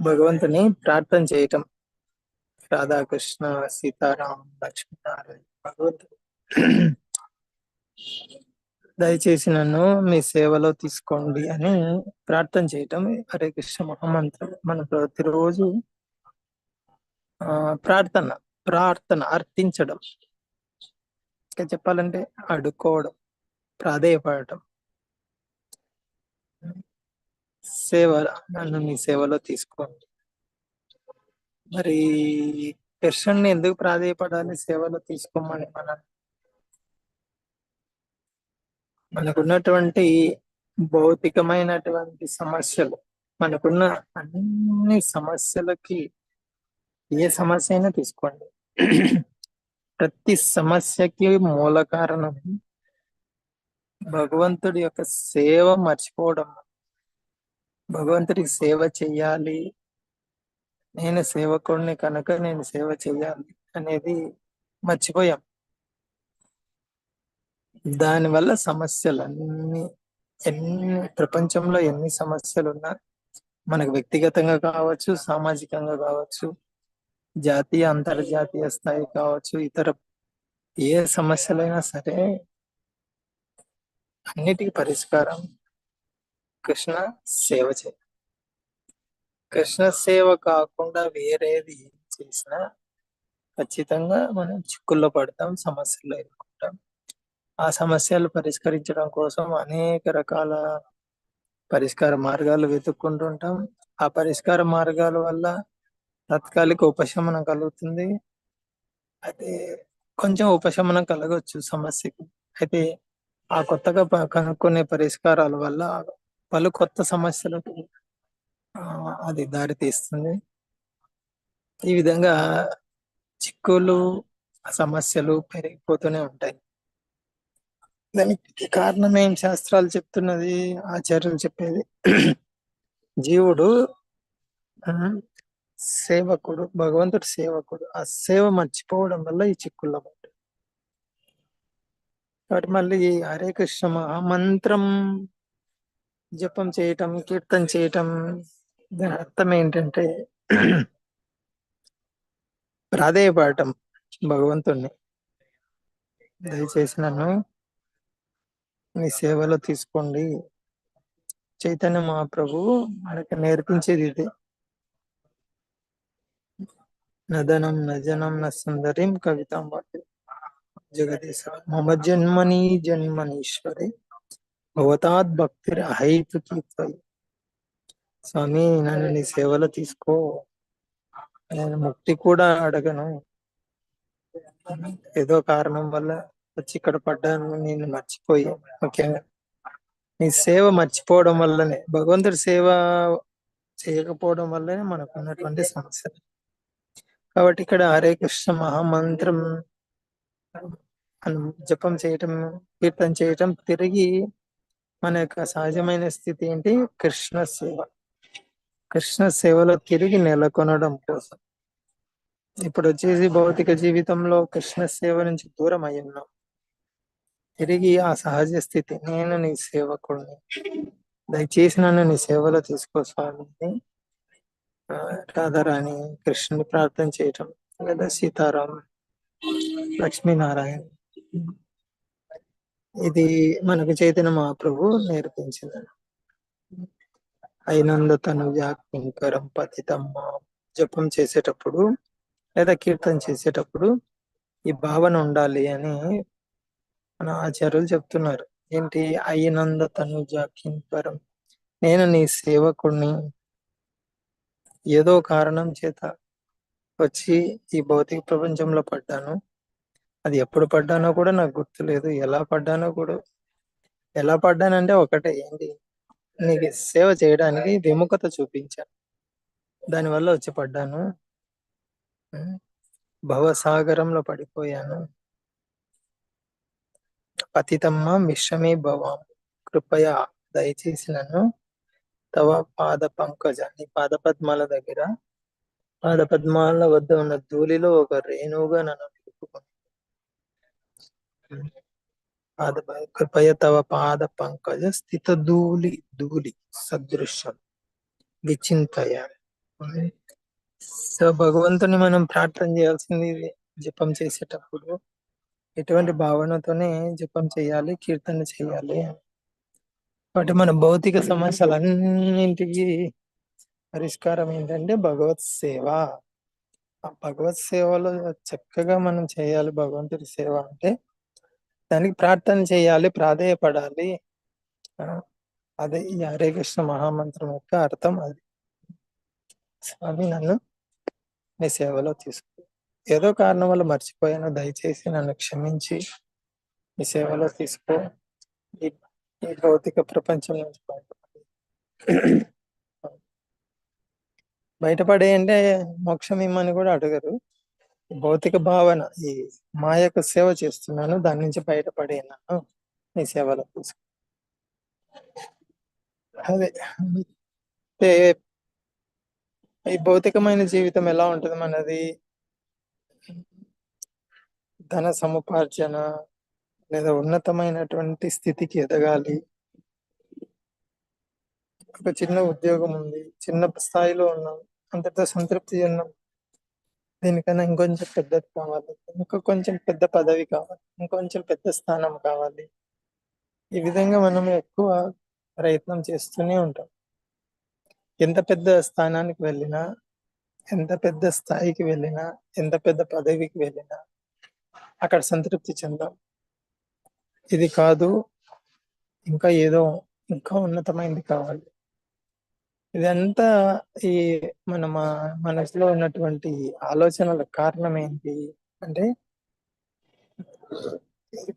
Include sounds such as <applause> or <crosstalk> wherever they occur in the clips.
భగవంతుని ప్రార్థన చేయటం. రాధాకృష్ణ సీతారాం లక్ష్మీనారాయణ భగవంతుడు. దయచేసి నన్ను మీ సేవలో తీసుకోండి అని ప్రార్థన చేయటం హరే కృష్ణ మహామంత్రం. మన ప్రతిరోజు ఆ ప్రార్థన ప్రార్థన అర్థించడం ఇంకా చెప్పాలంటే అడుక్కోవడం ప్రాధేయపడటం. సేవ నన్ను మీ సేవలో తీసుకోండి. మరి కృష్ణుని ఎందుకు ప్రాధేయపడాలి? సేవలో తీసుకోమని మన మనకున్నటువంటి భౌతికమైనటువంటి సమస్యలు మనకున్న అన్ని సమస్యలకి ఏ సమస్య అయినా తీసుకోండి. ప్రతి సమస్యకి మూల కారణం భగవంతుడి యొక్క సేవ మర్చిపోవడం. భగవంతుడికి సేవ చెయ్యాలి నేను సేవకుడిని కనుక నేను సేవ చెయ్యాలి అనేది మర్చిపోయాం. దానివల్ల సమస్యలు అన్ని ఎన్ని ప్రపంచంలో ఎన్ని సమస్యలు ఉన్నా మనకు వ్యక్తిగతంగా కావచ్చు సామాజికంగా కావచ్చు జాతీయ అంతర్జాతీయ స్థాయి కావచ్చు ఇతర ఏ సమస్యలైనా సరే అన్నిటికీ పరిష్కారం కృష్ణ సేవ చేయ కృష్ణ సేవ కాకుండా వేరేది చేసినా ఖచ్చితంగా మనం చిక్కుల్లో పడతాం సమస్యలు ఎదుర్కొంటాం. ఆ సమస్యలు పరిష్కరించడం కోసం అనేక రకాల పరిష్కార మార్గాలు వెతుక్కుంటుంటాం. ఆ పరిష్కార మార్గాల వల్ల తాత్కాలిక ఉపశమనం కలుగుతుంది. అయితే కొంచెం ఉపశమనం కలగవచ్చు సమస్యకి. అయితే ఆ కొత్తగా కనుక్కునే పరిష్కారాల వల్ల పలు కొత్త సమస్యలకు అది దారి తీస్తుంది. ఈ విధంగా చిక్కులు సమస్యలు పెరిగిపోతూనే ఉంటాయి. దానికి కారణం ఏం? శాస్త్రాలు చెప్తున్నది ఆచార్యులు చెప్పేది <clears throat> జీవుడు సేవకుడు భగవంతుడు సేవకుడు ఆ సేవ మర్చిపోవడం వల్ల ఈ చిక్కుల్లో పడ్డాడు కాబట్టి మళ్ళీ ఈ హరే కృష్ణ మహామంత్రం జపం చేయటం కీర్తన చేయటం దాని అర్థం ఏంటంటే ప్రాధేయపడటం భగవంతుణ్ణి. దయచేసి నన్ను మీ సేవలో తీసుకోండి. చైతన్య మహాప్రభు మనకి నేర్పించేది ఇది. నదనం నజనం న సుందరిం కవితాం వాటి జగదీశ. మమ జన్మని జన్మనీశ్వరి. భవతాద్ భక్తి అహైతుకి స్వామి నన్ను నీ సేవలో తీసుకో నేను ముక్తి కూడా అడగను ఏదో కారణం వల్ల వచ్చి ఇక్కడ పడ్డాను నేను మర్చిపోయి ముఖ్యంగా నీ సేవ మర్చిపోవడం వల్లనే భగవంతుడి సేవ చేయకపోవడం వల్లనే మనకు ఉన్నటువంటి సమస్య. కాబట్టి ఇక్కడ హరే కృష్ణ మహామంత్రం జపం చేయటం కీర్తన చేయటం తిరిగి మన యొక్క సహజమైన స్థితి ఏంటి? కృష్ణ సేవ. కృష్ణ సేవలో తిరిగి నెలకొనడం కోసం. ఇప్పుడు వచ్చేసి భౌతిక జీవితంలో కృష్ణ సేవ నుంచి దూరం అయి ఉన్నాం. తిరిగి ఆ సహజ స్థితి నేను నీ సేవకుడిని దయచేసి నన్ను నీ సేవలో తీసుకో స్వామిని. రాధారాణి కృష్ణుని ప్రార్థన చేయటం. లేదా సీతారాం లక్ష్మీనారాయణ. ఇది మనకు చైతన్య మహాప్రభు నేర్పించింది. అయినంద తను వ్యాఖ్యంకరం పతితమ్మ. జపం చేసేటప్పుడు లేదా కీర్తన చేసేటప్పుడు ఈ భావన ఉండాలి అని మన ఆచార్యులు చెప్తున్నారు. ఏంటి? అయినంద తను జాఖ్యంకరం నేను నీ సేవకుడిని ఏదో కారణం చేత వచ్చి ఈ భౌతిక ప్రపంచంలో పడ్డాను. అది ఎప్పుడు పడ్డానో కూడా నాకు గుర్తులేదు. ఎలా పడ్డానో కూడా ఎలా పడ్డానంటే ఒకటే ఏంటి? నీకు సేవ చేయడానికి విముఖత చూపించాను దానివల్ల వచ్చి పడ్డాను. భవసాగరంలో పడిపోయాను. పతితమ్మ మిశ్రమే భవం. కృపయ దయచేసి నన్ను తవ పాద పంకజ నీ పాద పద్మాల దగ్గర పాద పద్మాల వద్ద ఉన్న ధూళిలో ఒక రేణువుగా నన్ను నిలుపుకుని పాద కృపయ తవ పాద పంకజ స్థిత ధూళి ధూళి సదృశ్యం విచింతయ సో భగవంతుని మనం ప్రార్థన చేయాల్సింది జపం చేసేటప్పుడు ఎటువంటి భావనతోనే జపం చేయాలి కీర్తన చేయాలి కాబట్టి మన భౌతిక సమస్యలన్నింటికి పరిష్కారం ఏంటంటే భగవత్ సేవ ఆ భగవత్ సేవలో చక్కగా మనం చేయాలి భగవంతుడి సేవ అంటే దానికి ప్రార్థన చేయాలి ప్రాధేయపడాలి. ఆ, అదే ఈ హరే కృష్ణ మహామంత్రం యొక్క అర్థం అది. స్వామి నన్ను నీ సేవలో తీసుకో ఏదో కారణం వల్ల మర్చిపోయాను దయచేసి నన్ను క్షమించి నీ సేవలో తీసుకో. ఈ భౌతిక ప్రపంచం నుంచి బయటపడి బయటపడే అంటే మోక్షం ఇమ్మని కూడా అడగరు. భౌతిక భావన ఈ మాయకు సేవ చేస్తున్నాను దాని నుంచి బయటపడే నన్ను నీ సేవలో. తీసుకు అదే. అంటే ఈ భౌతికమైన జీవితం ఎలా ఉంటుంది మనది? ధన సముపార్జన లేదా ఉన్నతమైనటువంటి స్థితికి ఎదగాలి. ఒక చిన్న ఉద్యోగం ఉంది చిన్న స్థాయిలో ఉన్నాం అంతటితో సంతృప్తి ఉన్నాం దీనికన్నా ఇంకొంచెం పెద్దది కావాలి. ఇంకా కొంచెం పెద్ద పదవి కావాలి. ఇంకొంచెం పెద్ద స్థానం కావాలి. ఈ విధంగా మనం ఎక్కువ ప్రయత్నం చేస్తూనే ఉంటాం. ఎంత పెద్ద స్థానానికి వెళ్ళినా ఎంత పెద్ద స్థాయికి వెళ్ళినా ఎంత పెద్ద పదవికి వెళ్ళినా అక్కడ సంతృప్తి చెందాం. ఇది కాదు ఇంకా ఏదో ఇంకా ఉన్నతమైనది కావాలి. ఇదంతా ఈ మన మా- మనసులో ఉన్నటువంటి ఆలోచనల కారణం ఏంటి? అంటే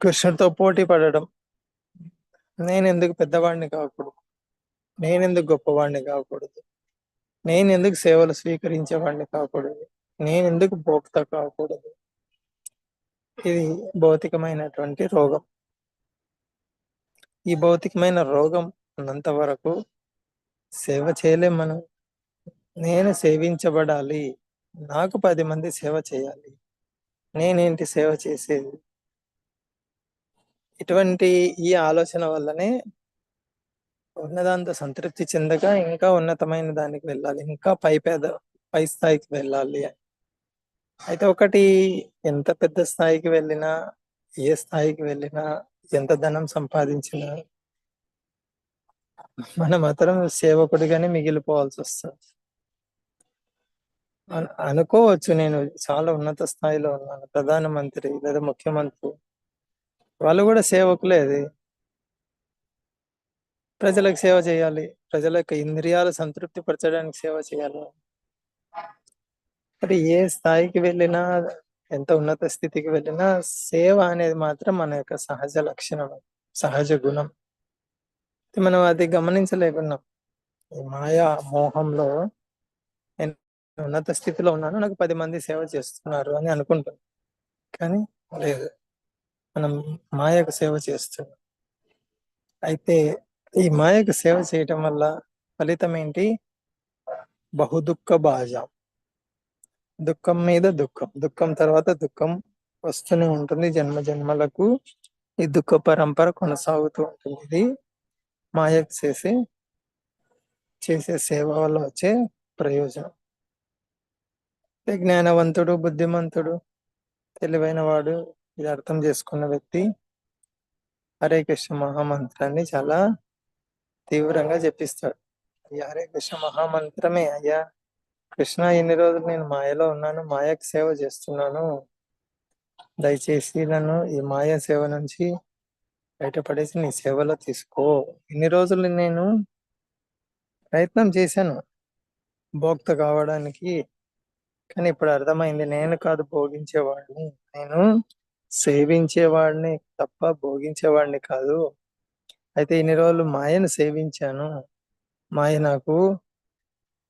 కృష్ణుడితో పోటీ పడడం. నేను ఎందుకు పెద్దవాడిని కాకూడదు? నేను ఎందుకు గొప్పవాడిని కాకూడదు? నేను ఎందుకు సేవలు స్వీకరించేవాడిని కాకూడదు? నేను ఎందుకు భోక్త కాకూడదు? ఇది భౌతికమైనటువంటి రోగం. ఈ భౌతికమైన రోగం ఉన్నంత వరకు సేవ చేయలేం మనం. నేను సేవించబడాలి. నాకు పది మంది సేవ చేయాలి. నేనేంటి సేవ చేసేది? ఇటువంటి ఈ ఆలోచన వల్లనే ఉన్నదాంతో సంతృప్తి చెందక ఇంకా ఉన్నతమైన దానికి వెళ్ళాలి. ఇంకా పై పేద పై స్థాయికి వెళ్ళాలి అయితే ఒకటి ఎంత పెద్ద స్థాయికి వెళ్ళినా ఏ స్థాయికి వెళ్ళినా ఎంత ధనం సంపాదించినా మనం మాత్రం సేవకుడిగానే మిగిలిపోవాల్సి వస్తుంది అనుకోవచ్చు నేను చాలా ఉన్నత స్థాయిలో ఉన్నాను ప్రధానమంత్రి లేదా ముఖ్యమంత్రి. వాళ్ళు కూడా సేవకులే అది. ప్రజలకు సేవ చేయాలి ప్రజల యొక్క ఇంద్రియాలు సంతృప్తి పరచడానికి సేవ చేయాలి. మరి ఏ స్థాయికి వెళ్ళినా ఎంత ఉన్నత స్థితికి వెళ్ళినా సేవ అనేది మాత్రం మన యొక్క సహజ లక్షణం సహజ గుణం. మనం అది గమనించలేకున్నాం. ఈ మాయా మోహంలో నేను ఉన్నత స్థితిలో ఉన్నాను నాకు పది మంది సేవ చేస్తున్నారు అని అనుకుంటాం. కానీ లేదు. మనం మాయకు సేవ చేస్తున్నాం. అయితే ఈ మాయకు సేవ చేయటం వల్ల ఫలితం ఏంటి? బహుదుఃఖ బాజం దుఃఖం మీద దుఃఖం. దుఃఖం తర్వాత దుఃఖం వస్తూనే ఉంటుంది. జన్మ జన్మలకు ఈ దుఃఖ పరంపర కొనసాగుతూ ఉంటుంది. ఇది మాయకు చేసి చేసే సేవ వల్ల వచ్చే ప్రయోజనం. జ్ఞానవంతుడు బుద్ధిమంతుడు తెలివైన వాడు ఇది అర్థం చేసుకున్న వ్యక్తి హరే కృష్ణ మహామంత్రాన్ని చాలా తీవ్రంగా జపిస్తాడు. ఈ హరే కృష్ణ మహామంత్రమే. అయ్యా కృష్ణ ఎన్ని రోజులు నేను మాయలో ఉన్నాను మాయకు సేవ చేస్తున్నాను. దయచేసి నన్ను ఈ మాయ సేవ నుంచి బయటపడేసి నీ సేవలో తీసుకో. ఇన్ని రోజులు నేను ప్రయత్నం చేశాను భోక్త కావడానికి కానీ ఇప్పుడు అర్థమైంది. నేను కాదు భోగించేవాడిని. నేను సేవించేవాడిని తప్ప భోగించేవాడిని కాదు. అయితే ఇన్ని రోజులు మాయను సేవించాను. మాయ నాకు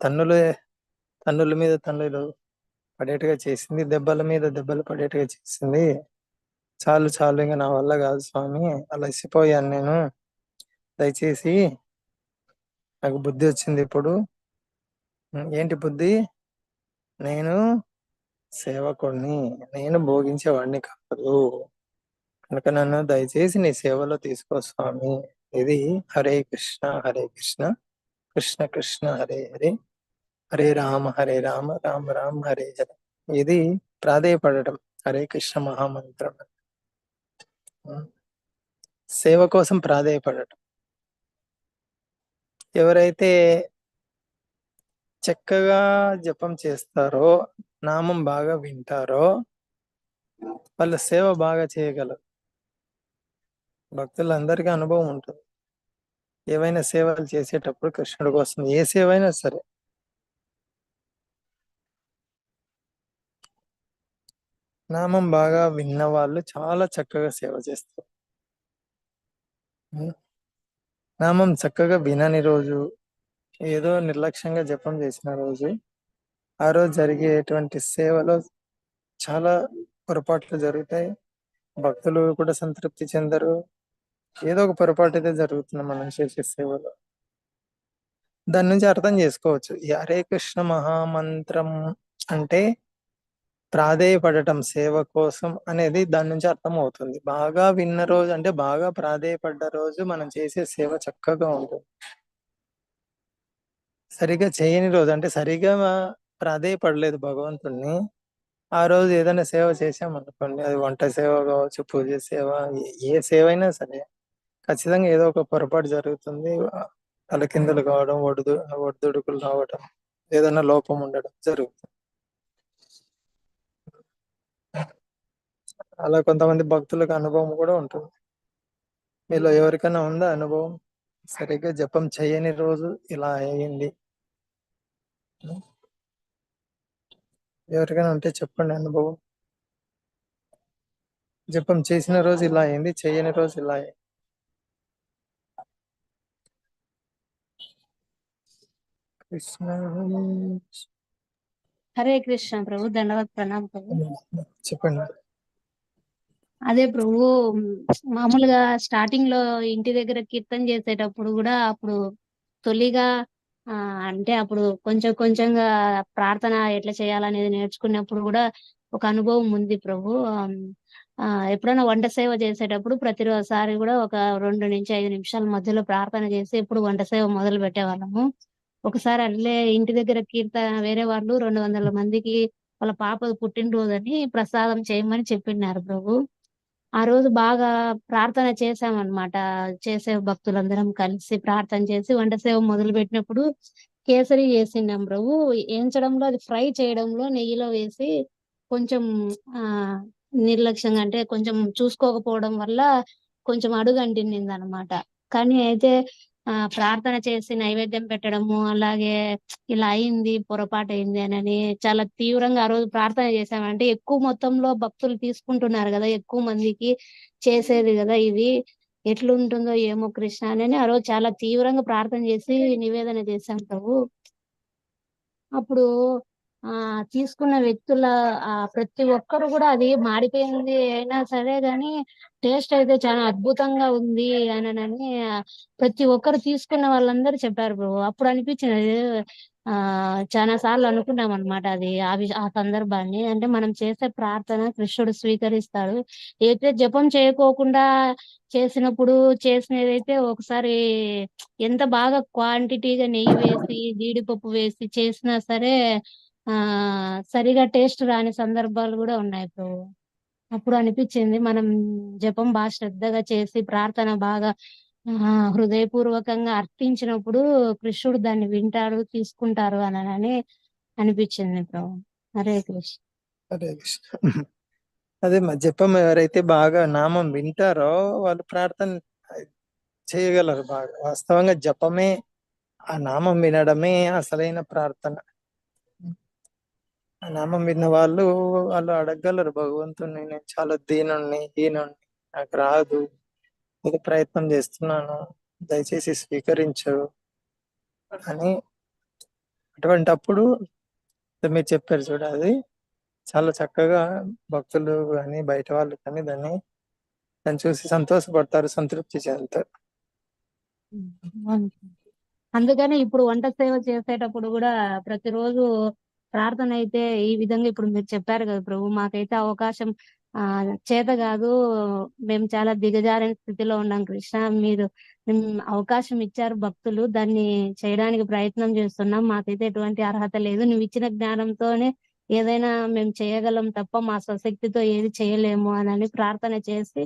తన్నులు తన్నుల మీద తన్నులు పడేట్టుగా చేసింది దెబ్బల మీద దెబ్బలు పడేట్టుగా చేసింది. చాలు చాలు ఇంకా నా వల్ల కాదు స్వామి. అలసిపోయాను నేను. దయచేసి నాకు బుద్ధి వచ్చింది ఇప్పుడు. ఏంటి బుద్ధి? నేను సేవకుడిని నేను భోగించేవాడిని కాదు. కనుక నన్ను దయచేసి నీ సేవలో తీసుకో స్వామి. ఇది హరే కృష్ణ హరే కృష్ణ. కృష్ణ కృష్ణ హరే హరే. హరే రామ హరే రామ. రామ రామ హరే హరే. ఇది ప్రాధేయపడటం. హరే కృష్ణ మహామంత్రం. సేవ కోసం ప్రాధేయపడటం. ఎవరైతే చక్కగా జపం చేస్తారో నామం బాగా వింటారో వాళ్ళ సేవ బాగా చేయగలరు. భక్తులందరికీ అనుభవం ఉంటుంది. ఏవైనా సేవలు చేసేటప్పుడు కృష్ణుడి కోసం ఏ సేవ అయినా సరే నామం బాగా విన్న వాళ్ళు చాలా చక్కగా సేవ చేస్తారు. నామం చక్కగా వినని రోజు ఏదో నిర్లక్ష్యంగా జపం చేసిన రోజు ఆ రోజు జరిగేటువంటి సేవలో చాలా పొరపాట్లు జరుగుతాయి. భక్తులు కూడా సంతృప్తి చెందరు. ఏదో ఒక పొరపాటు అయితే జరుగుతుంది మనం చేసే సేవలో. దాని నుంచి అర్థం చేసుకోవచ్చు. హరే కృష్ణ మహామంత్రం అంటే ప్రాధేయపడటం సేవ కోసం అనేది దాని నుంచి అర్థం అవుతుంది బాగా విన్న రోజు అంటే బాగా ప్రాధేయపడ్డ రోజు మనం చేసే సేవ చక్కగా ఉంటుంది. సరిగా చేయని రోజు అంటే సరిగా ప్రాధేయపడలేదు భగవంతుణ్ణి. ఆ రోజు ఏదైనా సేవ చేసామనుకోండి అది వంట సేవ కావచ్చు పూజ సేవ ఏ- సేవ అయినా సరే ఖచ్చితంగా ఏదో ఒక పొరపాటు జరుగుతుంది. తలకిందులు కావడం ఒడిదు ఒడిదుడుకులు రావడం ఏదైనా లోపం ఉండడం జరుగుతుంది. అలా కొంతమంది భక్తులకు అనుభవం కూడా ఉంటుంది. మీలో ఎవరికైనా ఉందా అనుభవం? సరిగ్గా జపం చేయని రోజు ఇలా అయ్యింది. ఎవరికైనా ఉంటే చెప్పండి అనుభవం. జపం చేసిన రోజు ఇలా అయింది చేయని రోజు ఇలా అయింది కృష్ణ. హరే కృష్ణ ప్రభు దండవత్ ప్రణామ్ ప్రభు. చెప్పండి. అదే ప్రభు మామూలుగా స్టార్టింగ్లో ఇంటి దగ్గర కీర్తన చేసేటప్పుడు కూడా అప్పుడు తొలిగా ఆ అంటే అప్పుడు కొంచెం కొంచెంగా ప్రార్థన ఎట్లా చేయాలనేది నేర్చుకున్నప్పుడు కూడా ఒక అనుభవం ఉంది ప్రభు. ఆ ఎప్పుడైనా వంట సేవ చేసేటప్పుడు ప్రతిరోజుసారి కూడా ఒక రెండు నుంచి ఐదు నిమిషాల మధ్యలో ప్రార్థన చేసి ఎప్పుడు వంట సేవ మొదలు పెట్టేవాళ్ళము. ఒకసారి అట్లే ఇంటి దగ్గర కీర్తన వేరే వాళ్ళు రెండు వందల మందికి వాళ్ళ పాప పుట్టినరోజు అని ప్రసాదం చేయమని చెప్పిన్నారు ప్రభు. ఆ రోజు బాగా ప్రార్థన చేసామన్నమాట చేసే భక్తులందరం కలిసి ప్రార్థన చేసి వంట సేవ మొదలు పెట్టినప్పుడు కేసరి చేసిండాం ప్రభు. వేయించడంలో అది ఫ్రై చేయడంలో నెయ్యిలో వేసి కొంచెం ఆ నిర్లక్ష్యంగా అంటే కొంచెం చూసుకోకపోవడం వల్ల కొంచెం అడుగు అంటింది అనమాట కానీ అయితే ప్రార్థన చేసి నైవేద్యం పెట్టడము అలాగే ఇలా అయింది పొరపాటు అయింది అని చాలా తీవ్రంగా ఆ రోజు ప్రార్థన చేశామంటే ఎక్కువ మొత్తంలో భక్తులు తీసుకుంటున్నారు కదా ఎక్కువ మందికి చేసేది కదా ఇది. ఎట్లుంటుందో ఏమో కృష్ణ అని ఆ రోజు చాలా తీవ్రంగా ప్రార్థన చేసి నివేదన చేశాం ప్రభు. అప్పుడు ఆ తీసుకున్న వ్యక్తుల ఆ ప్రతి ఒక్కరు కూడా అది మాడిపోయింది అయినా సరే గాని టేస్ట్ అయితే చాలా అద్భుతంగా ఉంది అని ప్రతి ఒక్కరు తీసుకున్న వాళ్ళందరూ చెప్పారు ప్రభు అప్పుడు అనిపించినది ఆ చాలా సార్లు అనుకున్నాం అనమాట అది ఆ ఆ సందర్భాన్ని. అంటే మనం చేసే ప్రార్థన కృష్ణుడు స్వీకరిస్తాడు. అయితే జపం చేయకోకుండా చేసినప్పుడు చేసినదైతే ఒకసారి ఎంత బాగా క్వాంటిటీగా నెయ్యి వేసి జీడిపప్పు వేసి చేసినా సరే ఆ సరిగా టేస్ట్ రాని సందర్భాలు కూడా ఉన్నాయి ప్రభు అప్పుడు అనిపించింది మనం జపం బాగా శ్రద్ధగా చేసి ప్రార్థన బాగా హృదయపూర్వకంగా అర్పించినప్పుడు కృష్ణుడు దాన్ని వింటాడు తీసుకుంటారు అని అని అనిపించింది ప్రభు హరే కృష్ణ. హరే కృష్ణ. అదే మా జపం ఎవరైతే బాగా నామం వింటారో వాళ్ళు ప్రార్థన చేయగలరు బాగా. వాస్తవంగా జపమే ఆ నామం వినడమే అసలైన ప్రార్థన. నామం విన్న వాళ్ళు వాళ్ళు అడగగలరు భగవంతుని నేను చాలా దీనుణ్ణి హీనుణ్ణి నాకు రాదు ఇది ప్రయత్నం చేస్తున్నాను దయచేసి స్వీకరించు అని. అటువంటి అప్పుడు మీరు చెప్పారు చూడ అది చాలా చక్కగా భక్తులు కానీ బయట వాళ్ళు కానీ దాన్ని దాన్ని చూసి సంతోషపడతారు సంతృప్తి చెందుతారు. అందుకని ఇప్పుడు వంట సేవ చేసేటప్పుడు కూడా ప్రతిరోజు ప్రార్థన అయితే ఈ విధంగా ఇప్పుడు మీరు చెప్పారు కదా ప్రభు మాకైతే అవకాశం ఆ చేత కాదు. మేము చాలా దిగజారిన స్థితిలో ఉన్నాం కృష్ణ. మీరు అవకాశం ఇచ్చారు భక్తులు. దాన్ని చేయడానికి ప్రయత్నం చేస్తున్నాం. మాకైతే ఎటువంటి అర్హత లేదు. నువ్వు ఇచ్చిన జ్ఞానంతోనే ఏదైనా మేము చేయగలం తప్ప మా స్వశక్తితో ఏది చేయలేము అని ప్రార్థన చేసి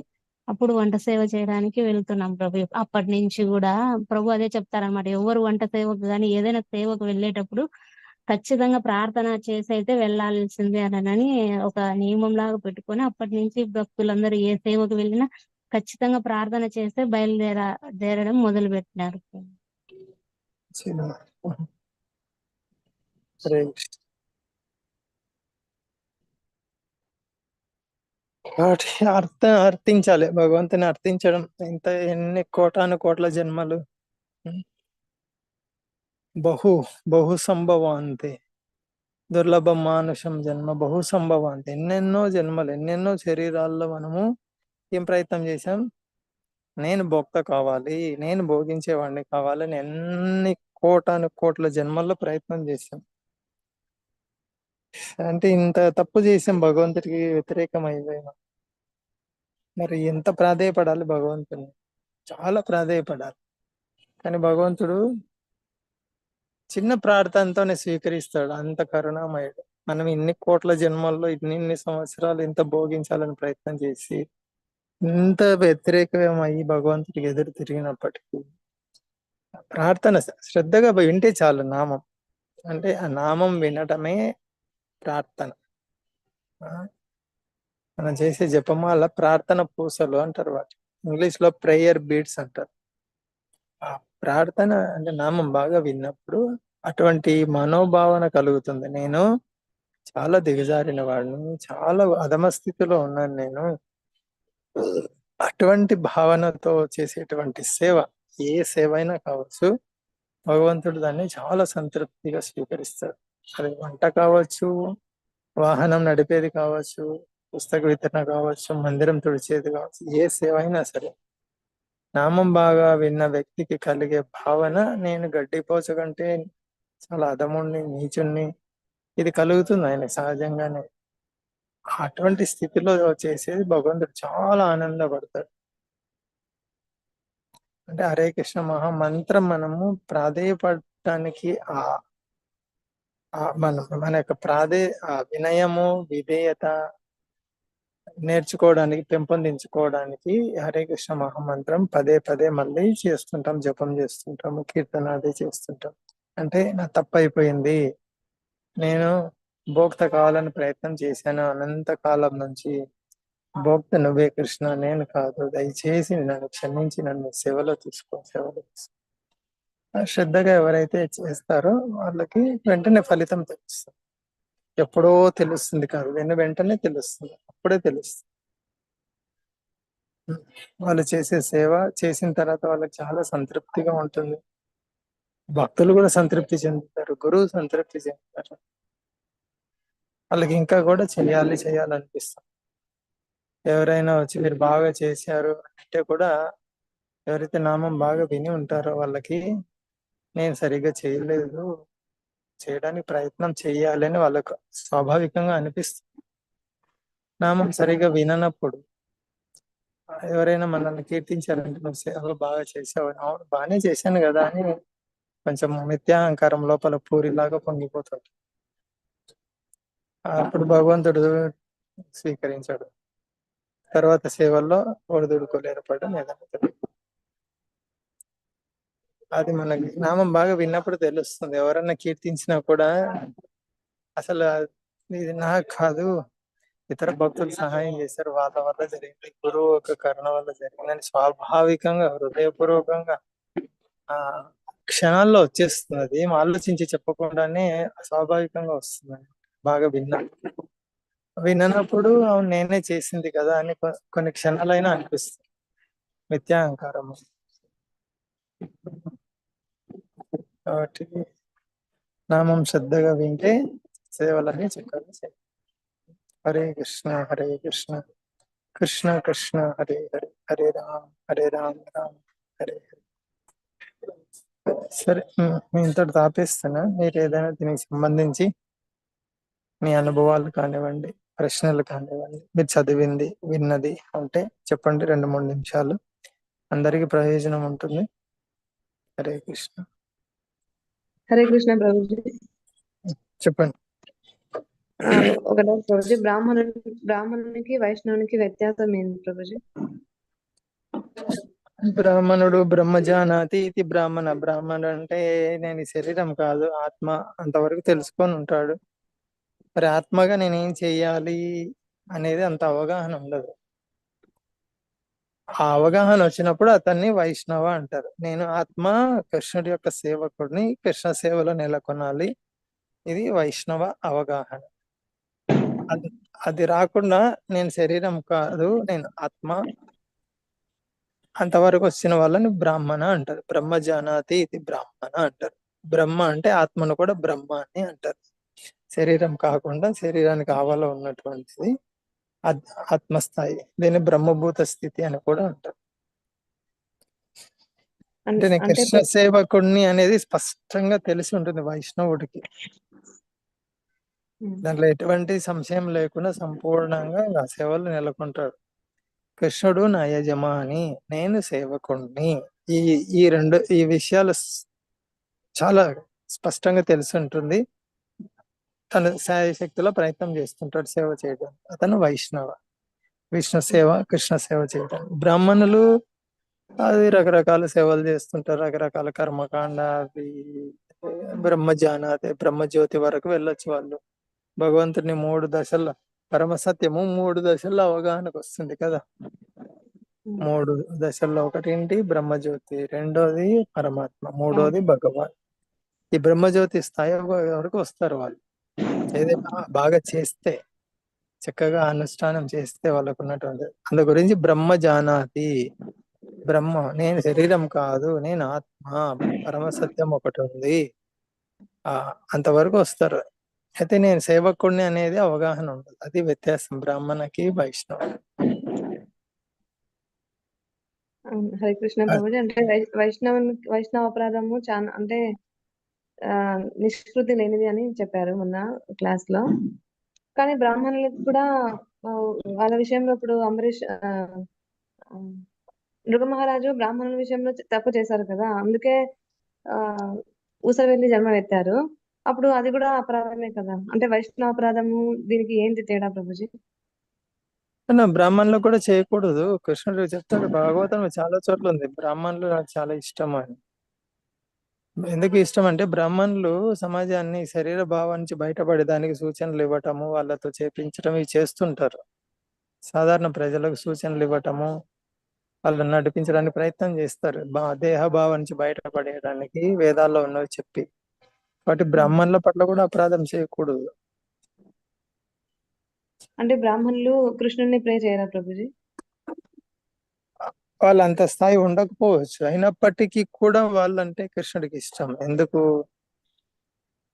అప్పుడు వంట సేవ చేయడానికి వెళ్తున్నాం ప్రభు. అప్పటి నుంచి కూడా ప్రభు అదే చెప్తారన్నమాట. ఎవరు వంట సేవకు కానీ ఏదైనా సేవకు వెళ్ళేటప్పుడు ఖచ్చితంగా ప్రార్థన చేసి అయితే వెళ్ళాల్సిందే అని ఒక నియమం లాగా పెట్టుకొని అప్పటి నుంచి భక్తులందరూ ఏ సేవకు వెళ్ళినా ఖచ్చితంగా ప్రార్థన చేస్తే బయలుదేర దేరడం మొదలు పెట్టినారు అర్థం అర్థ అర్థించాలి భగవంతుని అర్థించడం ఎంత ఎన్ని కోటాను కోట్ల జన్మలు. బహు బహు సంభవాంతే. దుర్లభ మానుషం జన్మ బహు సంభవాంతే. ఎన్నెన్నో జన్మలు ఎన్నెన్నో శరీరాల్లో మనము ఏం ప్రయత్నం చేశాం? నేను భోక్త కావాలి నేను భోగించేవాడిని కావాలని ఎన్ని కోటాను కోట్ల జన్మల్లో ప్రయత్నం చేశాం. అంటే ఇంత తప్పు చేసాం భగవంతుడికి వ్యతిరేకం అయిపోయినాం మరి ఎంత ప్రాధేయపడాలి భగవంతుని చాలా ప్రాధేయపడాలి. కానీ భగవంతుడు చిన్న ప్రార్థనతోనే స్వీకరిస్తాడు అంత కరుణామయుడు. మనం ఇన్ని కోట్ల జన్మల్లో ఇన్ని ఇన్ని సంవత్సరాలు ఇంత భోగించాలని ప్రయత్నం చేసి ఇంత వ్యతిరేకమయ్యి భగవంతుడికి ఎదురు తిరిగినప్పటికీ ప్రార్థన శ్రద్ధగా వింటే చాలు నామం. అంటే ఆ నామం వినటమే ప్రార్థన. ఆ, మనం చేసే జపమాల ప్రార్థన పూసలు అంటారు వాటి ఇంగ్లీష్లో ప్రేయర్ బీడ్స్ అంటారు. ప్రార్థన అంటే నామం బాగా విన్నప్పుడు అటువంటి మనోభావన కలుగుతుంది. నేను చాలా దిగజారిన వాడిని చాలా అధమ స్థితిలో ఉన్నాను నేను. అటువంటి భావనతో చేసేటువంటి సేవ ఏ సేవ అయినా కావచ్చు భగవంతుడు దాన్ని చాలా సంతృప్తిగా స్వీకరిస్తాడు. అది వంట కావచ్చు వాహనం నడిపేది కావచ్చు పుస్తక వితరణ కావచ్చు మందిరం తుడిచేది కావచ్చు ఏ సేవ అయినా సరే. నామం బాగా విన్న వ్యక్తికి కలిగే భావన నేను గడ్డిపోస కంటే చాలా అధముణ్ణి నీచుణ్ణి. ఇది కలుగుతుంది ఆయన సహజంగానే. అటువంటి స్థితిలో చేసేది భగవంతుడు చాలా ఆనందపడతాడు. అంటే హరే కృష్ణ మహా మంత్రం మనము ప్రాధేయపడటానికి ఆ ఆ మన మన యొక్క ప్రాధే ఆ వినయము విధేయత నేర్చుకోవడానికి పెంపొందించుకోవడానికి హరే కృష్ణ మహామంత్రం పదే పదే మళ్ళీ చేస్తుంటాం జపం చేస్తుంటాము కీర్తన అదే చేస్తుంటాం. అంటే నా తప్పు అయిపోయింది నేను భోక్త కావాలని ప్రయత్నం చేశాను. అనంత కాలం నుంచి భోక్త నువ్వే కృష్ణ నేను కాదు. దయచేసి నన్ను క్షమించి నన్ను సేవలో తీసుకో సేవలో తీసుకో. శ్రద్ధగా ఎవరైతే చేస్తారో వాళ్ళకి వెంటనే ఫలితం తెలుస్తుంది. ఎప్పుడో తెలుస్తుంది కాదు. వెను వెంటనే తెలుస్తుంది. అప్పుడే తెలుస్తుంది. వాళ్ళు చేసే సేవ చేసిన తర్వాత వాళ్ళకి చాలా సంతృప్తిగా ఉంటుంది. భక్తులు కూడా సంతృప్తి చెందుతారు. గురువు సంతృప్తి చెందుతారు. వాళ్ళకి ఇంకా కూడా చేయాలి చేయాలనిపిస్తుంది ఎవరైనా వచ్చి మీరు బాగా చేశారు అంటే కూడా ఎవరైతే నామం బాగా విని ఉంటారో వాళ్ళకి నేను సరిగ్గా చేయలేదు చేయడానికి ప్రయత్నం చేయాలని వాళ్ళకు స్వాభావికంగా అనిపిస్తుంది. నామం సరిగ్గా విననప్పుడు ఎవరైనా మనల్ని కీర్తించారంటే నువ్వు సేవలు బాగా చేసావు. అవును బాగానే చేశాను కదా అని కొంచెం మిథ్యాహంకారం లోపల పూరిలాగా పొంగిపోతాడు. అప్పుడు భగవంతుడు స్వీకరించాడు. తర్వాత సేవల్లో ఒడిదుడుకోలు ఏర్పడడం ఏదైనా అది మనకి నామం బాగా విన్నప్పుడు తెలుస్తుంది. ఎవరన్నా కీర్తించినా కూడా అసలు ఇది నాకు కాదు. ఇతర భక్తులు సహాయం చేశారు. వాళ్ళ వల్ల జరిగింది. గురువు యొక్క కరుణ వల్ల జరిగిందని స్వాభావికంగా హృదయపూర్వకంగా ఆ క్షణాల్లో వచ్చేస్తుంది. అది ఏం ఆలోచించి చెప్పకుండానే స్వాభావికంగా వస్తుంది బాగా విన్నా. విన్నప్పుడు అవును నేనే చేసింది కదా అని కొన్ని క్షణాలైనా అనిపిస్తుంది. మిథ్యాహంకారం కాబట్టి నామం శ్రద్ధగా వింటే సేవలని చక్కగా చేయాలి హరే కృష్ణ హరే కృష్ణ. కృష్ణ కృష్ణ హరే హరే హరే రామ్ హరే రామ్ రామ్ హరే హరే. సరే మీ ఇంతటి ఆపేస్తున్నా మీరు ఏదైనా దీనికి సంబంధించి మీ అనుభవాలు కానివ్వండి ప్రశ్నలు కానివ్వండి మీరు చదివింది విన్నది ఉంటే చెప్పండి రెండు మూడు నిమిషాలు. అందరికీ ప్రయోజనం ఉంటుంది. హరే కృష్ణ. హరే కృష్ణ ప్రభుజీ. చెప్పండి. ఒక డౌట్ ప్రభుజీ బ్రాహ్మణుని బ్రాహ్మణునికి వైష్ణవునికి వ్యత్యాసం ఏంటి ప్రభుజీ? బ్రాహ్మణుడు బ్రహ్మజానాతి ఇది బ్రాహ్మణ. బ్రాహ్మణుడు అంటే నేను శరీరం కాదు ఆత్మ అంతవరకు తెలుసుకొని ఉంటాడు. మరి ఆత్మగా నేనేం చెయ్యాలి అనేది అంత అవగాహన ఉండదు. ఆ అవగాహన వచ్చినప్పుడు అతన్ని వైష్ణవ అంటారు. నేను ఆత్మ కృష్ణుడి యొక్క సేవకుడిని కృష్ణ సేవలో నెలకొనాలి. ఇది వైష్ణవ అవగాహన. అది అది రాకుండా నేను శరీరం కాదు నేను ఆత్మ. అంతవరకు వచ్చిన వాళ్ళని బ్రాహ్మణ అంటారు. బ్రహ్మ జానాతి ఇది బ్రాహ్మణ అంటారు. బ్రహ్మ అంటే ఆత్మను కూడా బ్రహ్మ అని అంటారు. శరీరం కాకుండా శరీరానికి ఆవల ఉన్నటువంటిది. ఆత్మస్థాయి. దీన్ని బ్రహ్మభూత స్థితి అని కూడా అంటారు. అంటే నేను కృష్ణ సేవకుడిని అనేది స్పష్టంగా తెలిసి ఉంటుంది వైష్ణవుడికి. దాంట్లో ఎటువంటి సంశయం లేకుండా సంపూర్ణంగా ఆ సేవలు నెలకొంటాడు. కృష్ణుడు నా యజమాని నేను సేవకుణ్ణి. ఈ ఈ రెండు ఈ విషయాలు చాలా స్పష్టంగా తెలిసి ఉంటుంది. తన శక్తిలో ప్రయత్నం చేస్తుంటాడు సేవ చేయడం. అతను వైష్ణవ. విష్ణు సేవ కృష్ణ సేవ చేయడం. బ్రాహ్మణులు అది రకరకాల సేవలు చేస్తుంటారు. రకరకాల కర్మకాండ అవి బ్రహ్మజ్ఞాన అదే బ్రహ్మజ్యోతి వరకు వెళ్ళొచ్చు వాళ్ళు. భగవంతుని మూడు దశల్లో పరమ సత్యము మూడు దశల్లో అవగాహనకు వస్తుంది కదా. మూడు దశల్లో ఒకటి ఏంటి? బ్రహ్మజ్యోతి. రెండోది పరమాత్మ. మూడోది భగవాన్. ఈ బ్రహ్మజ్యోతి స్థాయి వరకు వస్తారు వాళ్ళు. ఏదైనా బాగా చేస్తే చక్కగా అనుష్ఠానం చేస్తే వాళ్ళకు ఉన్నటువంటి అందు గురించి బ్రహ్మ జానాతి బ్రహ్మ నేను శరీరం కాదు నేను ఆత్మ పరమ సత్యం ఒకటి ఉంది. ఆ అంతవరకు వస్తారు. అయితే నేను సేవకుడిని అనేది అవగాహన ఉండదు. అది వ్యత్యాసం. బ్రాహ్మణకి వైష్ణవ. అవును, హరే కృష్ణ ప్రభుజీ అంటే వైష్ణవ వైష్ణవ అపరాధము చాలా అంటే నిష్కృతి లేనిది అని చెప్పారు మొన్న క్లాస్లో. కానీ బ్రాహ్మణులకు కూడా వాళ్ళ విషయంలో ఇప్పుడు అంబరీష్ ఆ, మహారాజు బ్రాహ్మణుల విషయంలో తప్పు చేశారు కదా. అందుకే ఆ ఊసర వెళ్ళి జన్మ ఎత్తారు అప్పుడు అది కూడా అపరాధమే కదా. అంటే వైష్ణవ అపరాధము దీనికి ఏంటి తేడా ప్రభుజీ? బ్రాహ్మణులు కూడా చేయకూడదు. కృష్ణుడు చెప్తాడు భాగవతం చాలా చోట్ల ఉంది. బ్రాహ్మణులు నాకు చాలా ఇష్టం అని. ఎందుకు ఇష్టం అంటే బ్రాహ్మణులు సమాజాన్ని శరీర భావం నుంచి బయటపడేదానికి సూచనలు ఇవ్వటము వాళ్ళతో చేపించడం ఇవి చేస్తుంటారు. సాధారణ ప్రజలకు సూచనలు ఇవ్వటము వాళ్ళని నడిపించడానికి ప్రయత్నం చేస్తారు. బా దేహ భావం నుంచి బయటపడేయడానికి వేదాల్లో ఉన్నవి చెప్పి. కాబట్టి బ్రాహ్మణుల పట్ల కూడా అపరాధం చేయకూడదు. అంటే బ్రాహ్మణులు కృష్ణుడిని ప్రే చేయరా ప్రభుజీ? వాళ్ళు అంత స్థాయి ఉండకపోవచ్చు. అయినప్పటికీ కూడా వాళ్ళంటే కృష్ణుడికి ఇష్టం. ఎందుకు?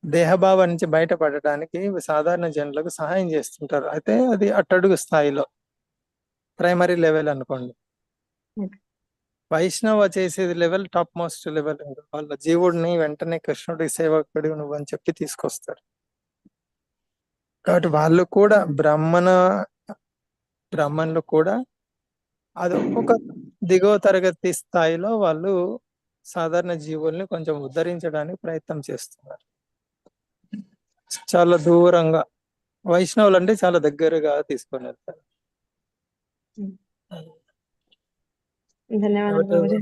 దేహభావం నుంచి బయటపడటానికి సాధారణ జనులకు సహాయం చేస్తుంటారు. అయితే అది అట్టడుగు స్థాయిలో ప్రైమరీ లెవెల్ అనుకోండి. వైష్ణవ చేసేది లెవెల్ టాప్ మోస్ట్ లెవెల్. వాళ్ళ జీవుడిని వెంటనే కృష్ణుడి సేవకుడి నువ్వు అని చెప్పి తీసుకొస్తారు. కాబట్టి వాళ్ళు కూడా బ్రాహ్మణ బ్రాహ్మణులు కూడా అది ఒక దిగువ తరగతి స్థాయిలో వాళ్ళు సాధారణ జీవుల్ని కొంచెం ఉద్ధరించడానికి ప్రయత్నం చేస్తున్నారు. చాలా దూరంగా. వైష్ణవులు అంటే చాలా దగ్గరగా తీసుకొని వెళ్తారు.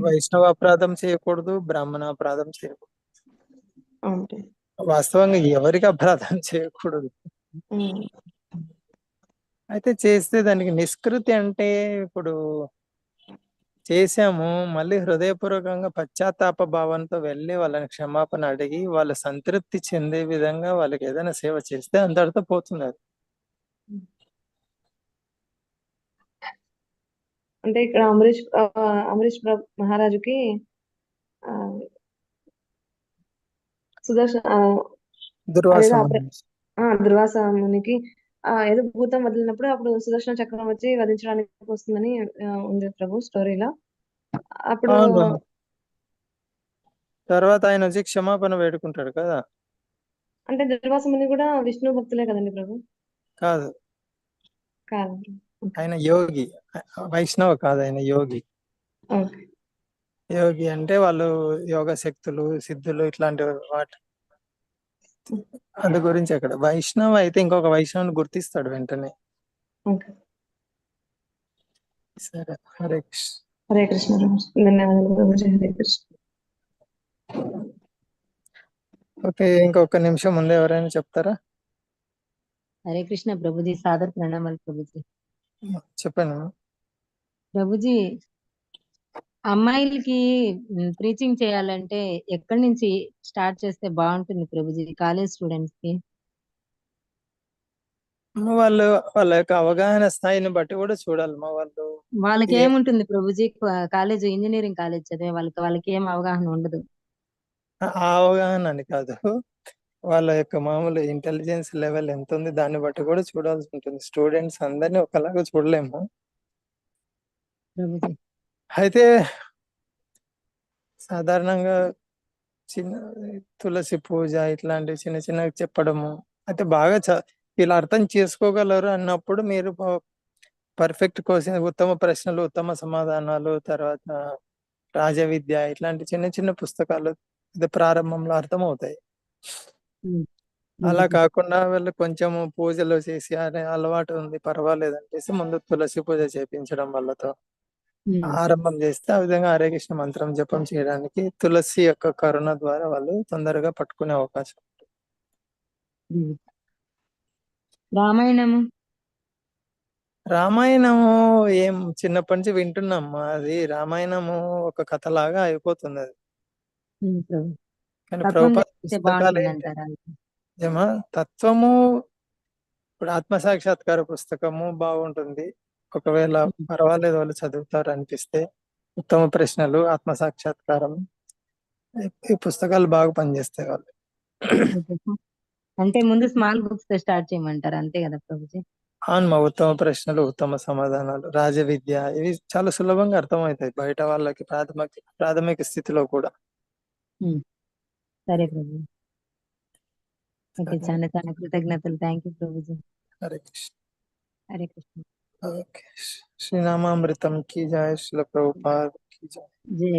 వైష్ణవ అపరాధం చేయకూడదు బ్రాహ్మణ అపరాధం చేయకూడదు వాస్తవంగా ఎవరికి అపరాధం చేయకూడదు. అయితే చేస్తే దానికి నిష్కృతి అంటే ఇప్పుడు చేశాము. మళ్ళీ హృదయపూర్వకంగా పశ్చాత్తాప భావంతో వెళ్ళి వాళ్ళని క్షమాపణ అడిగి వాళ్ళ సంతృప్తి చెందే విధంగా వాళ్ళకి ఏదైనా సేవ చేస్తే అందరితో పోతుంది అది అంటే ఇక్కడ అమరీష్ అమరీష్ మహారాజుకి సుదర్శన దుర్వాస మునికి ఆ ఏదో భూతం వదిలినప్పుడు అప్పుడు సుదర్శన చక్రం వచ్చి వధించడానికి వస్తుందని ఉంది ప్రభు స్టోరీలో. అప్పుడు అవును. తర్వాత ఆయన వచ్చి క్షమాపణ వేడుకుంటాడు కదా. అంటే దుర్వాస ముని కూడా విష్ణు భక్తులే కదండి ప్రభు? కాదు. కాదు. ఆయన యోగి. వైష్ణవ కాదు ఆయన యోగి. ఓకే. యోగి అంటే వాళ్ళు యోగ శక్తులు సిద్ధులు ఇట్లాంటి వాటి అందు గురించి అక్కడ. వైష్ణవ అయితే ఇంకొక వైష్ణవుని గుర్తిస్తాడు వెంటనే. ఓకే. సరే. హరే కృష్ణ. హరే కృష్ణ. ధన్యవాదాలు ప్రభుజీ హరే కృష్ణ. ఓకే ఇంకొక నిమిషం ముందు ఎవరైనా చెప్తారా? హరే కృష్ణ ప్రభుజీ సాదర్ ప్రణామాలు ప్రభుజీ. చెప్పండి ప్రభుజీ అమ్మాయిలకి ప్రీచింగ్ చేయాలంటే ఎక్కడి నుంచి స్టార్ట్ చేస్తే బాగుంటుంది ప్రభుజీ? కాలేజ్ స్టూడెంట్స్కి వాళ్ళు వాళ్ళ యొక్క అవగాహన స్థాయిని బట్టి కూడా చూడాలి మా వాళ్ళు. వాళ్ళకి ఏముంటుంది ప్రభుజీ కాలేజ్ ఇంజనీరింగ్ కాలేజ్ చదివే వాళ్ళకి వాళ్ళకి ఏం అవగాహన ఉండదు. ఆ అవగాహన అని కాదు. వాళ్ళ యొక్క మామూలు ఇంటెలిజెన్స్ లెవెల్ ఎంత ఉంది దాన్ని బట్టి కూడా చూడాల్సి ఉంటుంది. స్టూడెంట్స్ అందరినీ ఒకలాగా చూడలేము. ప్రభుజీ. అయితే సాధారణంగా చిన్న తులసి పూజ ఇట్లాంటివి చిన్న చిన్నవి చెప్పడము. అయితే బాగా చ వీళ్ళు అర్థం చేసుకోగలరు అన్నప్పుడు మీరు పర్ఫెక్ట్ క్వశ్చన్ ఉత్తమ ప్రశ్నలు ఉత్తమ సమాధానాలు తర్వాత రాజ విద్య ఇట్లాంటి చిన్న చిన్న పుస్తకాలు ఇది ప్రారంభంలో అర్థమవుతాయి. అలా కాకుండా వీళ్ళు కొంచెం పూజలు చేసి అరే అలవాటు ఉంది. పర్వాలేదు అనిపిస్తే ముందు తులసి పూజ చేపించడం వాళ్ళతో ఉమ్, ఆరంభం చేస్తే ఆ విధంగా హరే కృష్ణ మంత్రం జపం చేయడానికి తులసి యొక్క కరుణ ద్వారా వాళ్ళు తొందరగా పట్టుకునే అవకాశం. రామాయణము? రామాయణము ఏం చిన్నప్పటి నుంచి వింటున్నాము అది రామాయణము ఒక కథలాగా అయిపోతుంది అది. కానీ ప్రభుపాద తత్వము ఇప్పుడు ఆత్మ సాక్షాత్కార పుస్తకము బాగుంటుంది. ఒకవేళ పర్వాలేదు వాళ్ళు చదువుతారు అనిపిస్తే ఉత్తమ ప్రశ్నలు ఆత్మ సాక్షాత్కారం ఈ- పుస్తకాలు బాగా పనిచేస్తాయి వాళ్ళు. అంటే ముందు స్మాల్ బుక్స్తో స్టార్ట్ చేయమంటారు అంతే కదా ప్రభుజీ? అవును మా ఉత్తమ ప్రశ్నలు ఉత్తమ సమాధానాలు రాజ విద్య ఇవి చాలా సులభంగా అర్థమవుతాయి బయట వాళ్ళకి ప్రాథమిక ప్రాథమిక స్థితిలో కూడా. సరే ప్రభు ఓకే. చాలా చాలా కృతజ్ఞతలు. Thank you Prabhuji. Hare Krishna. Hare Krishna. Okay శ్రీనామామృతం కీ జాయ్ శ్రీల ప్రభుపాద్ కీ జాయ్ జై